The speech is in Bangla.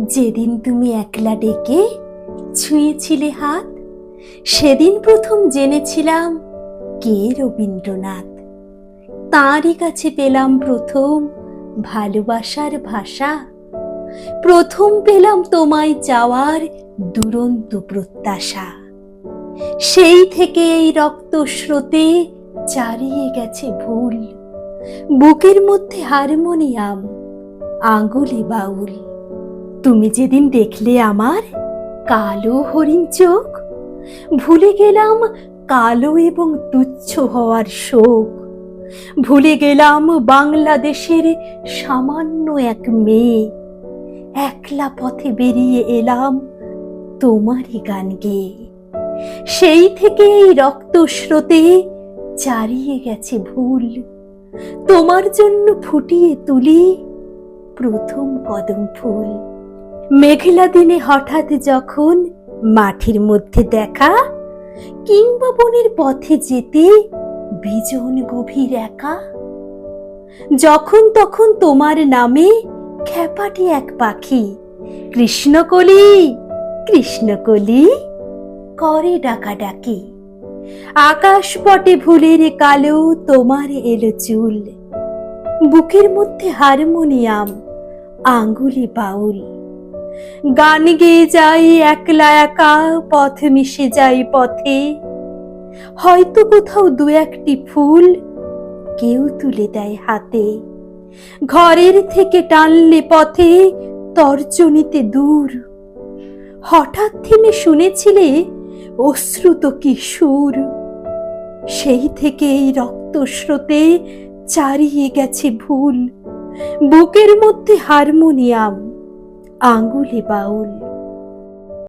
যেদিন তুমি একলা ডেকে ছুঁয়েছিলে হাত, সেদিন প্রথম জেনেছিলাম কে রবীন্দ্রনাথ। তাঁরই কাছে পেলাম প্রথম ভালোবাসার ভাষা। প্রথম পেলাম তোমায় যাওয়ার দুরন্ত প্রত্যাশা। সেই থেকে এই রক্ত স্রোতে চারিয়ে গেছে ভুল। বুকের মধ্যে হারমোনিয়াম আঙ্গুলে বাউল। তুমি যেদিন দেখলে আমার কালো হরিণ চোখ, ভুলে গেলাম কালো এবং তুচ্ছ হওয়ার শোক। ভুলে গেলাম বাংলাদেশের সামান্য এক মেয়ে, একলা পথে বেরিয়ে এলাম তোমারই গান গেয়ে। সেই থেকে এই রক্ত স্রোতে চারিয়ে গেছে ভুল। তোমার জন্য ফুটিয়ে তুলি প্রথম কদম ফুল। মেঘলা দিনে হঠাৎ যখন মাঠের মধ্যে দেখা কিংবা বনের পথে যেতে বিজন গভীর একা। যখন তখন তোমার নামে খ্যাপাটি এক পাখি, কৃষ্ণকলি কৃষ্ণকলি করে ডাকাডাকি। আকাশ পটে ভুলের কালো তোমার এলো চুল। বুকের মধ্যে হারমোনিয়াম আঙ্গুলে বাউল। গান গেয়ে যাই একলা একা, পথ মিশে যাই পথে। হয়তো কোথাও দু একটি ফুল কেউ তুলে দেয় হাতে। ঘরের থেকে টানলে পথে তর্জনীতে দূর। হঠাৎ থেমে শুনেছিলে অশ্রুত কিশোর সেই থেকে এই রক্ত স্রোতে চারিয়ে গেছে ভুল। বুকের মধ্যে হারমোনিয়াম। আঙ্গুলে বাউল